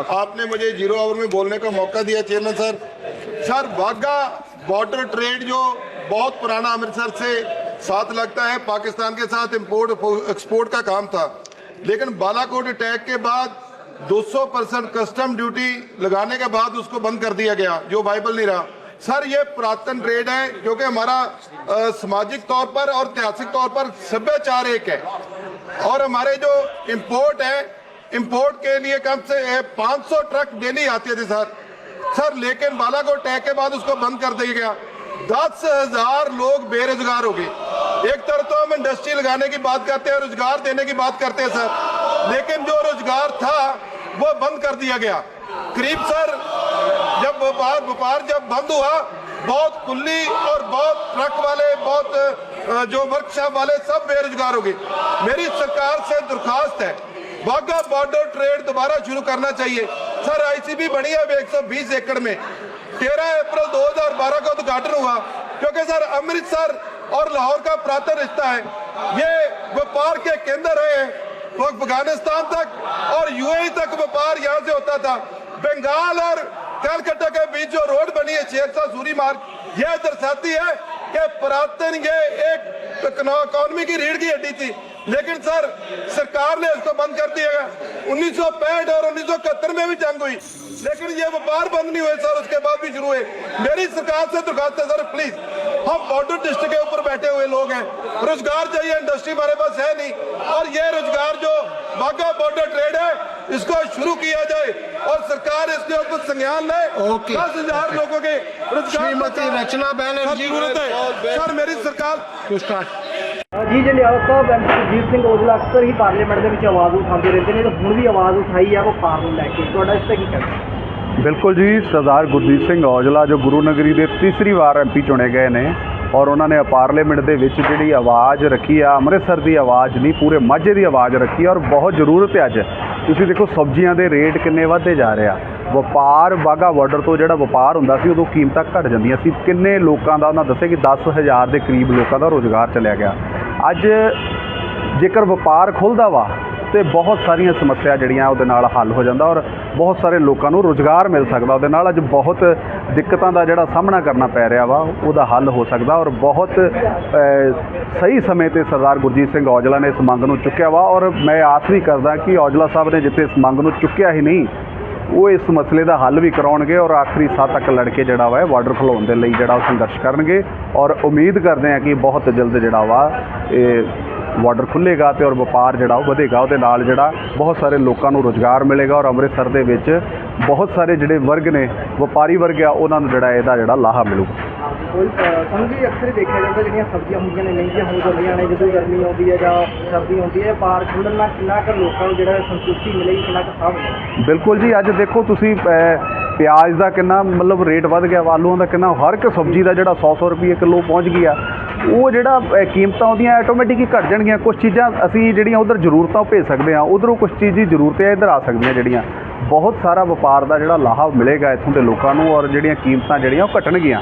आपने मुझे zero our में बोलने का मौका दिया, chairman sir. Sir, Wagah border trade जो बहुत पुराना अमृतसर से साथ लगता है, पाकिस्तान के साथ इंपोर्ट एक्सपोर्ट का काम था। लेकिन बालाकोट अटैक के बाद 200 परसेंट कस्टम ड्यूटी लगाने के बाद उसको बंद कर दिया गया, जो वाइबल नहीं रहा। सर, ये पुरातन ट्रेड है क्योंकि हमारा सामाजिक तौर पर और ऐतिहासिक तौर पर सभ्याचार एक है। और हमारे जो इम्पोर्ट है इंपोर्ट के लिए कम से 500 ट्रक डेली आते थे सर। सर, लेकिन बालाकोट अटैक के बाद उसको बंद कर दिया गया। दस हज़ार लोग बेरोजगार हो गए। एक तरफ़ तो हम इंडस्ट्री लगाने की बात करते हैं रोज़गार देने की बात करते हैं, सर। लेकिन जो रोज़गार था, वो बंद कर दिया गया। करीब सर, जब व्यापार व्यापार जब बंद हुआ, बहुत कुल्ली और बहुत ट्रक वाले, बहुत जो वर्कशॉप वाले सब बेरोजगार हो गए। मेरी सरकार से दरखास्त है वाघा बॉर्डर ट्रेड दोबारा शुरू करना चाहिए। सर आईसीबी बनी है अब 120 एकड़ में। 13 अप्रैल 2012 का उद्घाटन हुआ, क्योंकि सर, अमृतसर और लाहौर का प्रातः रिश्ता है। ये व्यापार के केंद्र रहे हैं। वो अफ़गानिस्तान तक और यूएई तक व्यापार यहाँ से होता था। बंगाल और कलकत्ता के बीच जो रोड बनी है शेरशाह सूरी मार्ग, यह दर्शाती है कि पुरातन ये एक इकोनॉमी की रीढ़ की हड्डी थी। लेकिन सर, सरकार ने इसको बंद कर दिया। उन्नीस और उन्नीस में भी जंग हुई। लेकिन ये व्यापार बंद नहीं हुए सर, उसके बाद भी शुरू हुए। मेरी सरकार से दरखास्त है सर प्लीज़ हम बॉर्डर डिस्ट्रिक्ट के ऊपर बैठे हुए लोग हैं। रोज़गार चाहिए इंडस्ट्री हमारे पास है नहीं। और ये रोज़गार जो बाघा बॉर्डर ट्रेड है, इसको शुरू किया जाए। और सरकार इसके ऊपर संज्ञान ले ओके। दस हजार लोगों के रोजगार श्रीमती रचना सर, बैनर्जी जरूरत है सर मेरी सरकार to start. ਜੀ ਜੰਡਿਆਲਾ ਸਾਹਿਬ ਐਮਪੀ ਸੁਰਜੀਤ ਸਿੰਘ ਔਜਲਾ ਅਕਸਰ ਹੀ ਪਾਰਲੀਮੈਂਟ ਦੇ ਵਿੱਚ ਆਵਾਜ਼ ਉਠਾਉਂਦੇ ਰਹਿੰਦੇ ਨੇ ਤੇ ਹੁਣ ਵੀ ਆਵਾਜ਼ ਉਠਾਈ ਹੈ ਵਪਾਰ ਨੂੰ ਲੈ ਕੇ ਤੁਹਾਡਾ ਇਸ ਤੇ ਕੀ ਕਹਿਣਾ ਬਿਲਕੁਲ ਜੀ ਸਰਦਾਰ ਗੁਰਦੀਪ ਸਿੰਘ ਔਜਲਾ ਜੋ ਗੁਰੂ ਨਗਰੀ ਦੇ ਤੀਸਰੀ ਵਾਰ ਐਮਪੀ ਚੁਣੇ ਗਏ ਨੇ ਔਰ ਉਹਨਾਂ ਨੇ ਪਾਰਲੀਮੈਂਟ ਦੇ ਵਿੱਚ ਜਿਹੜੀ ਆਵਾਜ਼ ਰੱਖੀ ਆ, ਅੰਮ੍ਰਿਤਸਰ ਦੀ ਆਵਾਜ਼ ਨਹੀਂ, ਪੂਰੇ ਮਾਝੇ ਦੀ ਆਵਾਜ਼ ਰੱਖੀ ਆ ਔਰ ਬਹੁਤ ਜ਼ਰੂਰਤ ਹੈ ਅੱਜ ਤੁਸੀਂ ਦੇਖੋ ਸਬਜ਼ੀਆਂ ਦੇ ਰੇਟ ਕਿੰਨੇ ਵਧਦੇ ਜਾ ਰਹੇ ਆ। ਵਪਾਰ ਵਾਗਾ ਬਾਰਡਰ ਤੋਂ ਜਿਹੜਾ ਵਪਾਰ ਹੁੰਦਾ ਸੀ, ਉਦੋਂ ਕੀਮਤਾਂ ਘਟ ਜਾਂਦੀਆਂ ਸੀ। ਕਿੰਨੇ ਲੋਕਾਂ ਦਾ ਉਹਨਾਂ ਦੱਸਿਆ ਕਿ 10000 ਦੇ ਕਰੀਬ ਲੋਕਾਂ ਦਾ ਰੋਜ਼ਗਾਰ ਚਲਿਆ ਗਿਆ। ਅੱਜ ਜੇਕਰ ਵਪਾਰ ਖੁੱਲਦਾ ਵਾ ਤੇ ਬਹੁਤ ਸਾਰੀਆਂ ਸਮੱਸਿਆ ਜਿਹੜੀਆਂ ਉਹਦੇ ਨਾਲ ਹੱਲ ਹੋ ਜਾਂਦਾ ਔਰ ਬਹੁਤ ਸਾਰੇ ਲੋਕਾਂ ਨੂੰ ਰੋਜ਼ਗਾਰ ਮਿਲ ਸਕਦਾ, ਉਹਦੇ ਨਾਲ ਅੱਜ ਬਹੁਤ ਦਿੱਕਤਾਂ ਦਾ ਜਿਹੜਾ ਸਾਹਮਣਾ ਕਰਨਾ ਪੈ ਰਿਹਾ ਵਾ, ਉਹਦਾ ਹੱਲ ਹੋ ਸਕਦਾ ਔਰ ਬਹੁਤ ਸਹੀ ਸਮੇਂ ਤੇ ਸਰਦਾਰ ਗੁਰਜੀਤ ਸਿੰਘ ਔਜਲਾ ਨੇ ਇਸ ਮੰਗ ਨੂੰ ਚੁੱਕਿਆ ਵਾ ਔਰ ਮੈਂ ਆਸ ਵੀ ਕਰਦਾ ਕਿ ਔਜਲਾ ਸਾਹਿਬ ਨੇ ਜਿੱਥੇ ਇਸ ਮੰਗ ਨੂੰ ਚੁੱਕਿਆ ਹੀ ਨਹੀਂ, ਉਹ ਇਸ ਮਸਲੇ ਦਾ ਹੱਲ ਵੀ ਕਰਾਉਣਗੇ ਔਰ ਆਖਰੀ ਸਾਹ ਤੱਕ ਲੜ ਕੇ ਜਿਹੜਾ ਵਾ ਬਾਰਡਰ ਖਲਾਉਣ ਦੇ ਲਈ ਜਿਹੜਾ ਉਹ ਸੰਘਰਸ਼ ਕਰਨਗੇ ਔਰ ਉਮੀਦ ਕਰਦੇ ਹਾਂ ਕਿ ਬਹੁਤ ਜਲਦ ਜਿਹੜਾ ਵਾ ਇਹ ਬਾਰਡਰ ਖੁੱਲੇਗਾ ਤੇ ਔਰ ਵਪਾਰ ਜਿਹੜਾ ਉਹ ਵਧੇਗਾ। ਉਹਦੇ ਨਾਲ ਜਿਹੜਾ ਬਹੁਤ ਸਾਰੇ ਲੋਕਾਂ ਨੂੰ ਰੋਜ਼ਗਾਰ ਮਿਲੇਗਾ ਔਰ ਅੰਮ੍ਰਿਤਸਰ ਦੇ ਵਿੱਚ ਬਹੁਤ ਸਾਰੇ ਜਿਹੜੇ ਵਰਗ ਨੇ ਵਪਾਰੀ ਵਰਗ ਆ ਉਹਨਾਂ ਨੂੰ ਜਿਹੜਾ ਇਹਦਾ ਜਿਹੜਾ ਲਾਹਾ ਮਿਲੂਗਾ। ਕੋਈ ਸਾਨੂੰ ਵੀ ਅਕਸਰ ਹੀ ਦੇਖਿਆ ਜਾਂਦਾ ਜਿਹੜੀਆਂ ਸਬਜ਼ੀਆਂ ਹੁੰਦੀਆਂ ਨੇ ਮਹਿੰਗੀਆਂ ਹੋ ਜਾਂਦੀਆਂ ਨੇ ਜਦੋਂ ਗਰਮੀ ਆਉਂਦੀ ਹੈ ਜਾਂ ਸਰਦੀ ਆਉਂਦੀ ਹੈ ਪਾਰ ਖੁੱਲਣ ਨਾਲ ਕਿੰਨਾ ਕੁ ਲੋਕਾਂ ਨੂੰ ਜਿਹੜਾ ਸੰਤੁਸ਼ਟੀ ਮਿਲੇਗੀ ਕਿੰਨਾ ਕੁ ਸਾਹ ਬਿਲਕੁਲ ਜੀ ਅੱਜ ਦੇਖੋ ਤੁਸੀਂ ਪਿਆਜ਼ ਦਾ ਕਿੰਨਾ ਮਤਲਬ ਰੇਟ ਵੱਧ ਗਿਆ ਆਲੂਆਂ ਦਾ ਕਿੰਨਾ ਹਰ ਇੱਕ ਸਬਜ਼ੀ ਦਾ ਜਿਹੜਾ 100 100 ਰੁਪਏ ਕਿਲੋ ਪਹੁੰਚ ਗਿਆ ਉਹ ਜਿਹੜਾ ਕੀਮਤਾਂ ਉਹਦੀਆਂ ਆਟੋਮੈਟਿਕ ਹੀ ਘਟ ਜਾਣਗੀਆਂ। ਕੁਝ ਚੀਜ਼ਾਂ ਅਸੀਂ ਜਿਹੜੀਆਂ ਉਧਰ ਜ਼ਰੂਰਤਾਂ ਉਹ ਭੇਜ ਸਕਦੇ ਹਾਂ। ਉਧਰੋਂ ਕੁਝ ਚੀਜ਼ ਦੀ ਜ਼ਰੂਰਤ ਹੈ, ਇੱਧਰ ਆ ਸਕਦੀਆਂ ਜਿਹੜੀਆਂ। ਬਹੁਤ ਸਾਰਾ ਵਪਾਰ ਦਾ ਜਿਹੜਾ ਲਾਹਾ ਮਿਲੇਗਾ ਇੱਥੋਂ ਦੇ ਲੋਕਾਂ ਨੂੰ ਔਰ ਜਿਹੜੀਆਂ ਕੀਮਤਾਂ ਜਿਹੜੀਆਂ ਉਹ ਘਟਣਗੀਆਂ।